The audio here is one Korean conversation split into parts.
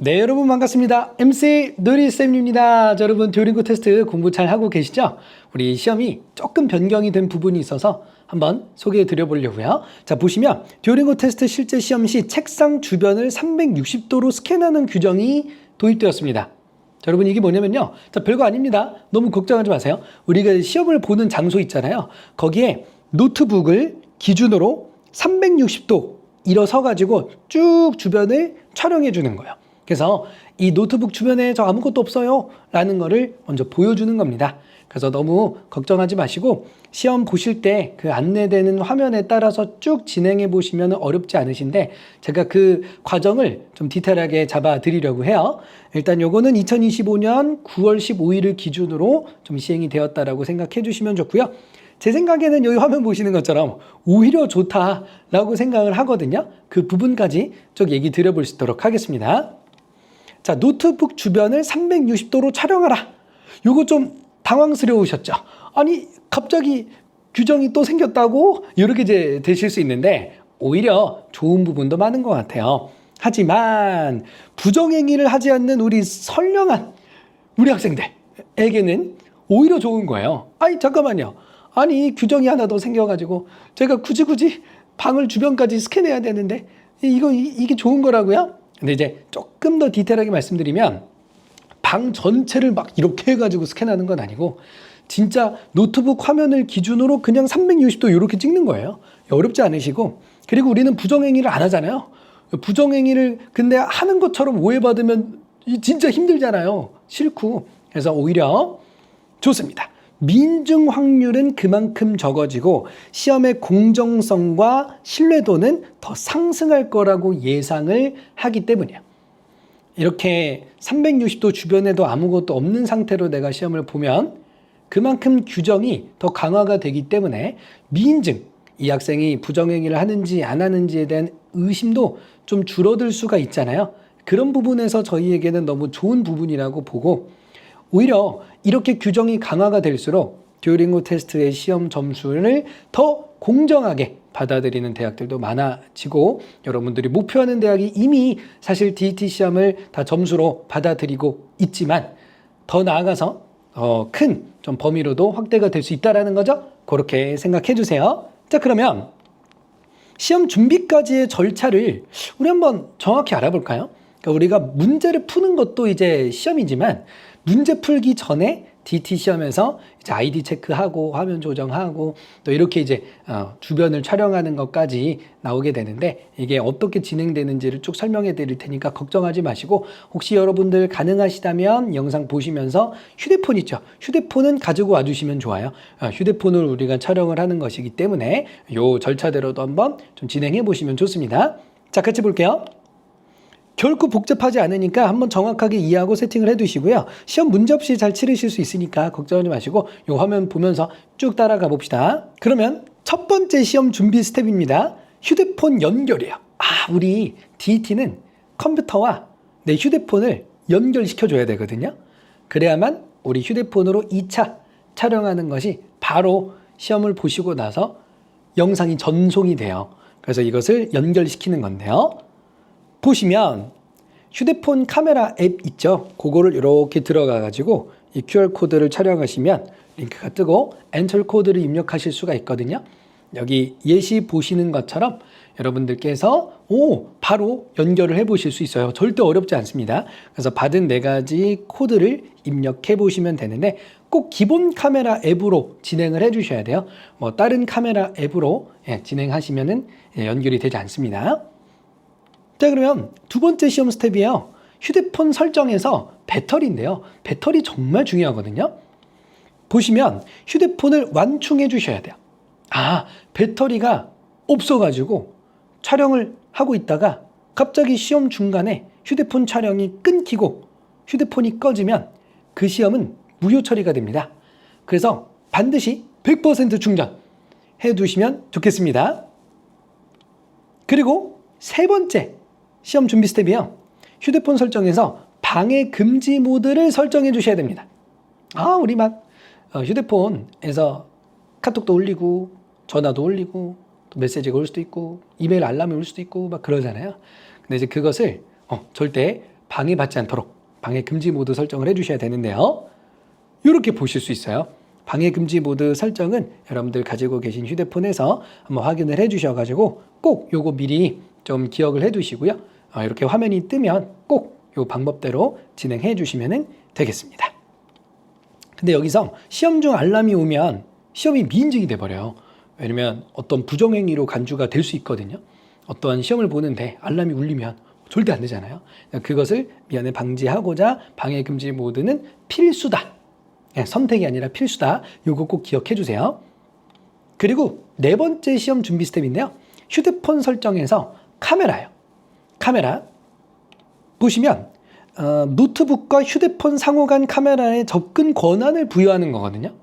네, 여러분 반갑습니다. MC 누리쌤입니다. 자, 여러분 듀오링고 테스트 공부 잘 하고 계시죠? 우리 시험이 조금 변경이 된 부분이 있어서 한번 소개해 드려 보려고요. 자, 보시면 듀오링고 테스트 실제 시험 시 책상 주변을 360도로 스캔하는 규정이 도입되었습니다. 자, 여러분 이게 뭐냐면요. 자, 별거 아닙니다. 너무 걱정하지 마세요. 우리가 시험을 보는 장소 있잖아요. 거기에 노트북을 기준으로 360도 일어서 가지고 쭉 주변을 촬영해 주는 거예요. 그래서 이 노트북 주변에 저 아무것도 없어요. 라는 거를 먼저 보여주는 겁니다. 그래서 너무 걱정하지 마시고 시험 보실 때 그 안내되는 화면에 따라서 쭉 진행해 보시면 어렵지 않으신데 제가 그 과정을 좀 디테일하게 잡아 드리려고 해요. 일단 요거는 2025년 9월 15일을 기준으로 좀 시행이 되었다라고 생각해 주시면 좋고요. 제 생각에는 여기 화면 보시는 것처럼 오히려 좋다라고 생각을 하거든요. 그 부분까지 쭉 얘기 드려볼 수 있도록 하겠습니다. 자, 노트북 주변을 360도로 촬영하라. 요거 좀 당황스러우셨죠? 아니, 갑자기 규정이 또 생겼다고? 이렇게 이제 되실 수 있는데, 오히려 좋은 부분도 많은 것 같아요. 하지만, 부정행위를 하지 않는 우리 선량한 우리 학생들에게는 오히려 좋은 거예요. 아니, 잠깐만요. 아니, 규정이 하나 더 생겨가지고, 제가 굳이 굳이 방을 주변까지 스캔해야 되는데, 이거, 이- 이게 좋은 거라고요? 근데 이제 조금 더 디테일하게 말씀드리면 방 전체를 막 이렇게 해가지고 스캔하는 건 아니고 진짜 노트북 화면을 기준으로 그냥 360도 이렇게 찍는 거예요. 어렵지 않으시고 그리고 우리는 부정행위를 안 하잖아요. 부정행위를 근데 하는 것처럼 오해받으면 이 진짜 힘들잖아요. 싫고 그래서 오히려 좋습니다. 민중 확률은 그만큼 적어지고 시험의 공정성과 신뢰도는 더 상승할 거라고 예상을 하기 때문이에요. 이렇게 360도 주변에도 아무것도 없는 상태로 내가 시험을 보면 그만큼 규정이 더 강화가 되기 때문에 미인증, 이 학생이 부정행위를 하는지 안 하는지에 대한 의심도 좀 줄어들 수가 있잖아요. 그런 부분에서 저희에게는 너무 좋은 부분이라고 보고 오히려 이렇게 규정이 강화가 될수록 듀오링고 테스트의 시험 점수를 더 공정하게 받아들이는 대학들도 많아지고 여러분들이 목표하는 대학이 이미 사실 DET 시험을 다 점수로 받아들이고 있지만 더 나아가서 어, 큰 좀 범위로도 확대가 될 수 있다라는 거죠. 그렇게 생각해 주세요. 자, 그러면 시험 준비까지의 절차를 우리 한번 정확히 알아볼까요? 그러니까 우리가 문제를 푸는 것도 이제 시험이지만 문제 풀기 전에 DT 시험에서 이제 아이디 체크하고 화면 조정하고 또 이렇게 이제 어, 주변을 촬영하는 것까지 나오게 되는데 이게 어떻게 진행되는지를 쭉 설명해 드릴 테니까 걱정하지 마시고 혹시 여러분들 가능하시다면 영상 보시면서 휴대폰 있죠? 휴대폰은 가지고 와 주시면 좋아요. 어, 휴대폰을 우리가 촬영을 하는 것이기 때문에 요 절차대로도 한번 좀 진행해 보시면 좋습니다. 자, 같이 볼게요. 결코 복잡하지 않으니까 한번 정확하게 이해하고 세팅을 해두시고요. 시험 문제 없이 잘 치르실 수 있으니까 걱정하지 마시고 이 화면 보면서 쭉 따라가 봅시다. 그러면 첫 번째 시험 준비 스텝입니다. 휴대폰 연결이에요. 아, 우리 DET는 컴퓨터와 내 휴대폰을 연결시켜 줘야 되거든요. 그래야만 우리 휴대폰으로 2차 촬영하는 것이 바로 시험을 보시고 나서 영상이 전송이 돼요. 그래서 이것을 연결시키는 건데요. 보시면 휴대폰 카메라 앱 있죠? 그거를 이렇게 들어가 가지고 이 QR 코드를 촬영하시면 링크가 뜨고 엔터 코드를 입력하실 수가 있거든요. 여기 예시 보시는 것처럼 여러분들께서 오 바로 연결을 해 보실 수 있어요. 절대 어렵지 않습니다. 그래서 받은 네 가지 코드를 입력해 보시면 되는데 꼭 기본 카메라 앱으로 진행을 해 주셔야 돼요. 뭐 다른 카메라 앱으로 예, 진행하시면은 예, 연결이 되지 않습니다. 자, 그러면 두 번째 시험 스텝이에요. 휴대폰 설정에서 배터리인데요. 배터리 정말 중요하거든요. 보시면 휴대폰을 완충해 주셔야 돼요. 아, 배터리가 없어가지고 촬영을 하고 있다가 갑자기 시험 중간에 휴대폰 촬영이 끊기고 휴대폰이 꺼지면 그 시험은 무효 처리가 됩니다. 그래서 반드시 100% 충전 해 두시면 좋겠습니다. 그리고 세 번째 시험 준비 스텝이요. 휴대폰 설정에서 방해 금지 모드를 설정해 주셔야 됩니다. 아, 우리 막 어, 휴대폰에서 카톡도 올리고 전화도 올리고 또 메시지가 올 수도 있고 이메일 알람이 올 수도 있고 막 그러잖아요. 근데 이제 그것을 어, 절대 방해받지 않도록 방해 금지 모드 설정을 해 주셔야 되는데요. 이렇게 보실 수 있어요. 방해 금지 모드 설정은 여러분들 가지고 계신 휴대폰에서 한번 확인을 해 주셔 가지고 꼭 요거 미리 좀 기억을 해 두시고요. 어, 이렇게 화면이 뜨면 꼭요 방법대로 진행해 주시면 되겠습니다. 근데 여기서 시험 중 알람이 오면 시험이 미인증이 돼버려요. 왜냐면 어떤 부정행위로 간주가 될 수 있거든요. 어떠한 시험을 보는데 알람이 울리면 절대 안 되잖아요. 그것을 미연에 방지하고자 방해 금지 모드는 필수다. 예, 선택이 아니라 필수다. 요거 꼭 기억해 주세요. 그리고 네 번째 시험 준비 스텝인데요. 휴대폰 설정에서 카메라요. 카메라. 보시면 어, 노트북과 휴대폰 상호 간 카메라에 접근 권한을 부여하는 거거든요.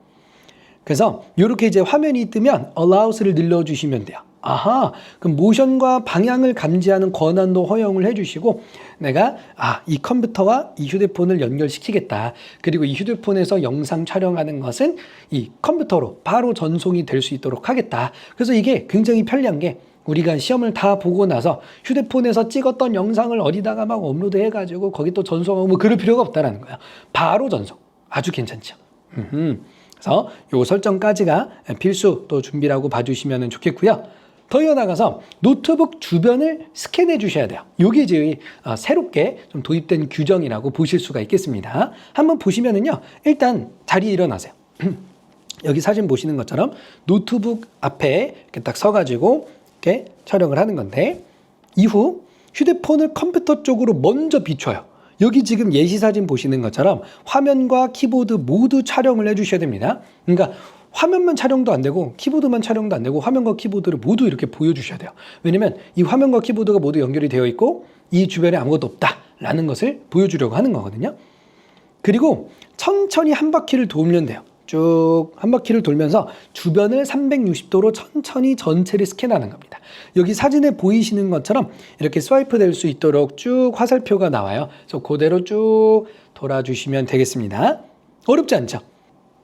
그래서 이렇게 이제 화면이 뜨면 allows를 눌러주시면 돼요. 아하, 그럼 모션과 방향을 감지하는 권한도 허용을 해주시고 내가 아, 이 컴퓨터와 이 휴대폰을 연결시키겠다. 그리고 이 휴대폰에서 영상 촬영하는 것은 이 컴퓨터로 바로 전송이 될 수 있도록 하겠다. 그래서 이게 굉장히 편리한 게 우리가 시험을 다 보고 나서 휴대폰에서 찍었던 영상을 어디다가 막 업로드 해가지고 거기 또 전송하고 뭐 그럴 필요가 없다라는 거야. 바로 전송. 아주 괜찮죠. 그래서 요 설정까지가 필수 또 준비라고 봐주시면 좋겠고요. 더 이어나가서 노트북 주변을 스캔해 주셔야 돼요. 요게 이제 어, 새롭게 좀 도입된 규정이라고 보실 수가 있겠습니다. 한번 보시면은요. 일단 자리에 일어나세요. 여기 사진 보시는 것처럼 노트북 앞에 이렇게 딱 서가지고 이렇게 촬영을 하는 건데 이후 휴대폰을 컴퓨터 쪽으로 먼저 비춰요. 여기 지금 예시 사진 보시는 것처럼 화면과 키보드 모두 촬영을 해주셔야 됩니다. 그러니까 화면만 촬영도 안 되고 키보드만 촬영도 안 되고 화면과 키보드를 모두 이렇게 보여주셔야 돼요. 왜냐면 이 화면과 키보드가 모두 연결이 되어 있고 이 주변에 아무것도 없다라는 것을 보여주려고 하는 거거든요. 그리고 천천히 한 바퀴를 돌면 돼요. 쭉 한 바퀴를 돌면서 주변을 360도로 천천히 전체를 스캔하는 겁니다. 여기 사진에 보이시는 것처럼 이렇게 스와이프 될 수 있도록 쭉 화살표가 나와요. 그래서 그대로 쭉 돌아주시면 되겠습니다. 어렵지 않죠?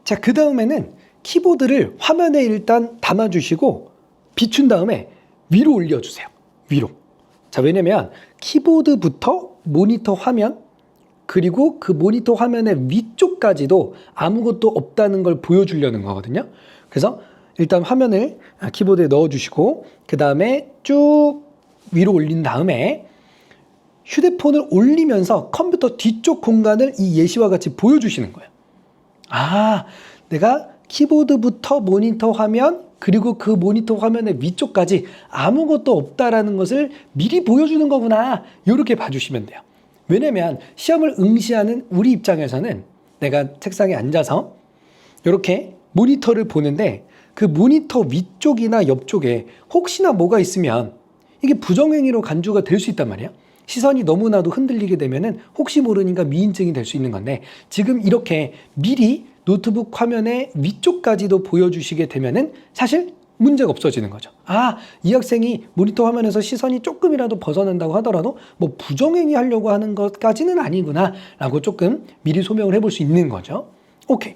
자, 그 다음에는 키보드를 화면에 일단 담아주시고 비춘 다음에 위로 올려주세요. 위로. 자, 왜냐면 키보드부터 모니터 화면 그리고 그 모니터 화면의 위쪽까지도 아무것도 없다는 걸 보여주려는 거거든요. 그래서 일단 화면을 아, 키보드에 넣어주시고 그 다음에 쭉 위로 올린 다음에 휴대폰을 올리면서 컴퓨터 뒤쪽 공간을 이 예시와 같이 보여주시는 거예요. 아, 내가 키보드부터 모니터 화면 그리고 그 모니터 화면의 위쪽까지 아무것도 없다라는 것을 미리 보여주는 거구나. 이렇게 봐주시면 돼요. 왜냐면 시험을 응시하는 우리 입장에서는 내가 책상에 앉아서 이렇게 모니터를 보는데 그 모니터 위쪽이나 옆쪽에 혹시나 뭐가 있으면 이게 부정행위로 간주가 될 수 있단 말이야. 시선이 너무나도 흔들리게 되면은 혹시 모르니까 미인증이 될 수 있는 건데 지금 이렇게 미리 노트북 화면의 위쪽까지도 보여주시게 되면은 사실 문제가 없어지는 거죠. 아, 이 학생이 모니터 화면에서 시선이 조금이라도 벗어난다고 하더라도 뭐 부정행위 하려고 하는 것까지는 아니구나 라고 조금 미리 소명을 해볼 수 있는 거죠. 오케이.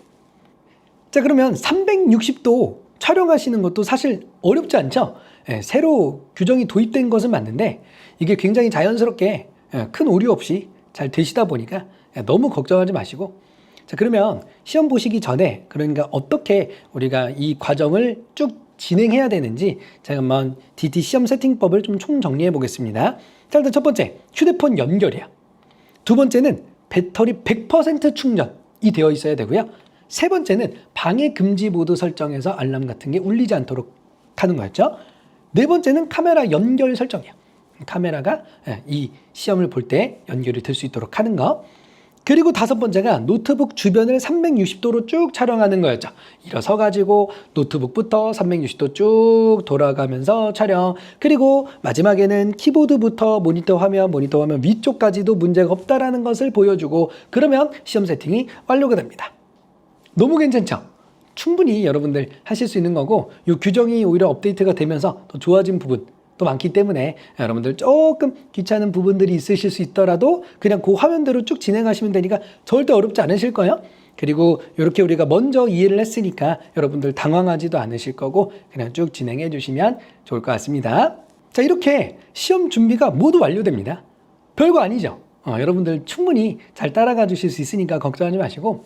자, 그러면 360도 촬영하시는 것도 사실 어렵지 않죠? 예, 새로 규정이 도입된 것은 맞는데 이게 굉장히 자연스럽게 예, 큰 오류 없이 잘 되시다 보니까 예, 너무 걱정하지 마시고 자, 그러면 시험 보시기 전에 그러니까 어떻게 우리가 이 과정을 쭉 진행해야 되는지 제가 한번 DT 시험 세팅법을 좀 총 정리해 보겠습니다. 자, 일단 첫 번째, 휴대폰 연결이야. 두 번째는 배터리 100% 충전이 되어 있어야 되고요. 세 번째는 방해 금지 모드 설정에서 알람 같은 게 울리지 않도록 하는 거였죠. 네 번째는 카메라 연결 설정이야. 카메라가 예, 이 시험을 볼 때 연결이 될 수 있도록 하는 거. 그리고 다섯 번째가 노트북 주변을 360도로 쭉 촬영하는 거였죠. 일어서 가지고 노트북부터 360도 쭉 돌아가면서 촬영. 그리고 마지막에는 키보드부터 모니터 화면, 모니터 화면 위쪽까지도 문제가 없다라는 것을 보여주고 그러면 시험 세팅이 완료가 됩니다. 너무 괜찮죠? 충분히 여러분들 하실 수 있는 거고 이 규정이 오히려 업데이트가 되면서 더 좋아진 부분 또 많기 때문에 여러분들 조금 귀찮은 부분들이 있으실 수 있더라도 그냥 그 화면대로 쭉 진행하시면 되니까 절대 어렵지 않으실 거예요. 그리고 이렇게 우리가 먼저 이해를 했으니까 여러분들 당황하지도 않으실 거고 그냥 쭉 진행해 주시면 좋을 것 같습니다. 자, 이렇게 시험 준비가 모두 완료됩니다. 별거 아니죠. 어, 여러분들 충분히 잘 따라가 주실 수 있으니까 걱정하지 마시고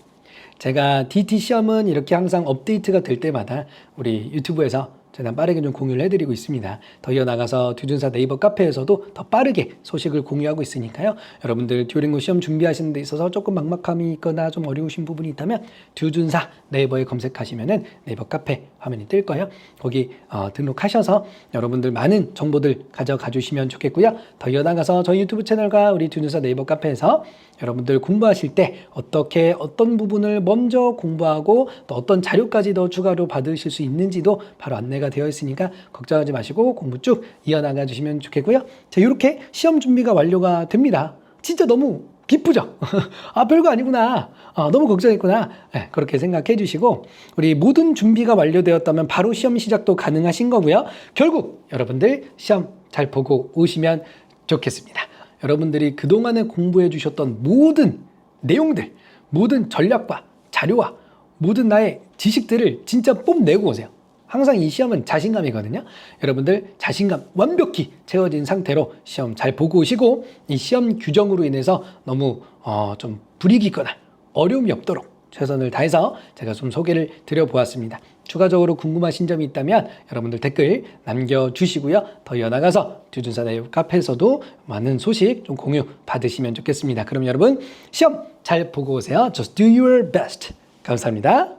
제가 DT 시험은 이렇게 항상 업데이트가 될 때마다 우리 유튜브에서 최대한 빠르게 좀 공유를 해드리고 있습니다. 더 이어나가서 듀준사 네이버 카페에서도 더 빠르게 소식을 공유하고 있으니까요. 여러분들 듀오링고 시험 준비하시는 데 있어서 조금 막막함이 있거나 좀 어려우신 부분이 있다면 듀준사 네이버에 검색하시면은 네이버 카페 화면이 뜰 거예요. 거기 어, 등록하셔서 여러분들 많은 정보들 가져가 주시면 좋겠고요. 더 이어나가서 저희 유튜브 채널과 우리 듀준사 네이버 카페에서 여러분들 공부하실 때 어떻게 어떤 부분을 먼저 공부하고 또 어떤 자료까지 더 추가로 받으실 수 있는지도 바로 안내가 되어 있으니까 걱정하지 마시고 공부 쭉 이어나가 주시면 좋겠고요. 자, 이렇게 시험 준비가 완료가 됩니다. 진짜 너무 기쁘죠? 아, 별거 아니구나. 아, 너무 걱정했구나. 네, 그렇게 생각해 주시고, 우리 모든 준비가 완료되었다면 바로 시험 시작도 가능하신 거고요. 결국 여러분들 시험 잘 보고 오시면 좋겠습니다. 여러분들이 그동안에 공부해 주셨던 모든 내용들, 모든 전략과 자료와 모든 나의 지식들을 진짜 뽐내고 오세요. 항상 이 시험은 자신감이거든요. 여러분들 자신감 완벽히 채워진 상태로 시험 잘 보고 오시고 이 시험 규정으로 인해서 너무 어, 좀 불이익이 있거나 어려움이 없도록 최선을 다해서 제가 좀 소개를 드려보았습니다. 추가적으로 궁금하신 점이 있다면 여러분들 댓글 남겨주시고요. 더 이어나가서 네이버 카페에서도 많은 소식 좀 공유 받으시면 좋겠습니다. 그럼 여러분 시험 잘 보고 오세요. Just do your best. 감사합니다.